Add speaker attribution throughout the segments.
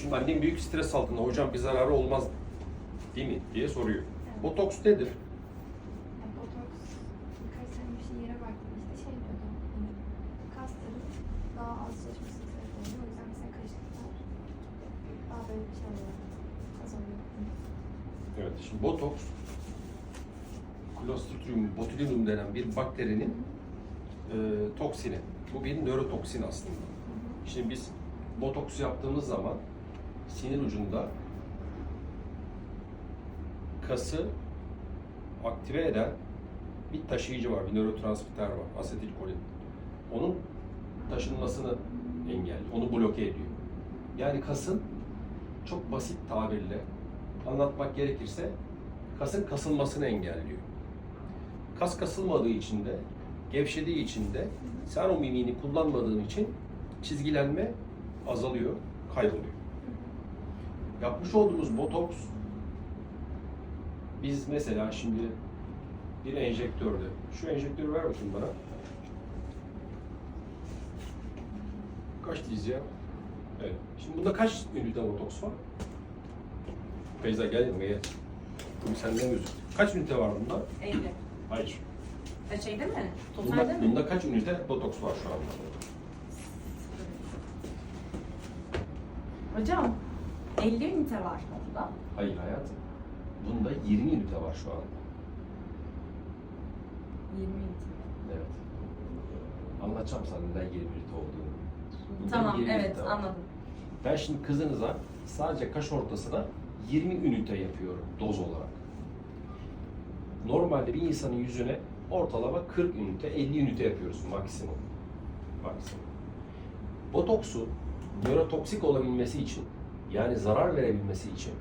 Speaker 1: Şimdi annem büyük stres altında. Hocam bir zararı olmaz değil mi diye soruyor.
Speaker 2: Evet.
Speaker 1: Botoks nedir?
Speaker 2: Yani botoks birkaç sene bir şey yere baktım işte şey diyordu. Hani kasların daha az çalışmasına sebep oluyor. O yüzden mesela kaşıklar daha böyle bir şey oluyor. Kazanıyor.
Speaker 1: Evet, şimdi botoks Clostridium botulinum denen bir bakterinin e, toksini. Bu bir nörotoksin aslında. Şimdi biz botoks yaptığımız zaman sinir ucunda kası aktive eden bir taşıyıcı var, bir nörotransmitter var, asetilkolin. Onun taşınmasını engelliyor, onu bloke ediyor. Yani kasın çok basit tabirle anlatmak gerekirse kasın kasılmasını engelliyor. Kas kasılmadığı için de, gevşediği için de sen o mimiğini kullanmadığın için çizgilenme azalıyor, kayboluyor. Yapmış olduğumuz botoks biz mesela şimdi bir enjektörde, şu enjektörü ver bakayım bana. Kaç diyeceğim? Evet. Şimdi bunda kaç ünite botoks var? Feyza gel yanıma gel. Bu senden gözük. Kaç ünite var bunda?
Speaker 3: 50.
Speaker 1: Hayır.
Speaker 3: E şeyde mi? Totalde
Speaker 1: Bunda,
Speaker 3: mi?
Speaker 1: bunda kaç ünite botoks var şu anda?
Speaker 3: Hocam 50 ünite var onda.
Speaker 1: Hayır hayatım. Bunda 20 ünite var şu anda.
Speaker 3: 20 ünite.
Speaker 1: Evet. Anlatacağım sana neden 20 ünite olduğunu. Bunda
Speaker 3: Tamam
Speaker 1: 20
Speaker 3: evet
Speaker 1: ünite var.
Speaker 3: anladım.
Speaker 1: Ben şimdi kızınıza sadece kaş ortasına 20 ünite yapıyorum doz olarak. Normalde bir insanın yüzüne ortalama 40 ünite, 50 ünite yapıyoruz maksimum. Maksimum. Botoksu nörotoksik olabilmesi için yani zarar verebilmesi için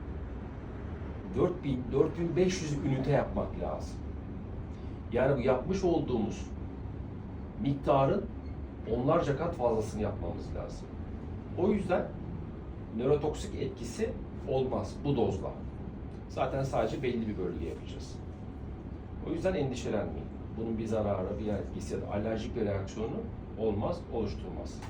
Speaker 1: 4000 4500 ünite yapmak lazım. Yani bu yapmış olduğumuz miktarın onlarca kat fazlasını yapmamız lazım. O yüzden nörotoksik etkisi olmaz bu dozla. Zaten sadece belli bir bölge yapacağız. O yüzden endişelenmeyin. Bunun bir zararı, bir etkisi ya da alerjik bir reaksiyonu olmaz, oluşturmaz.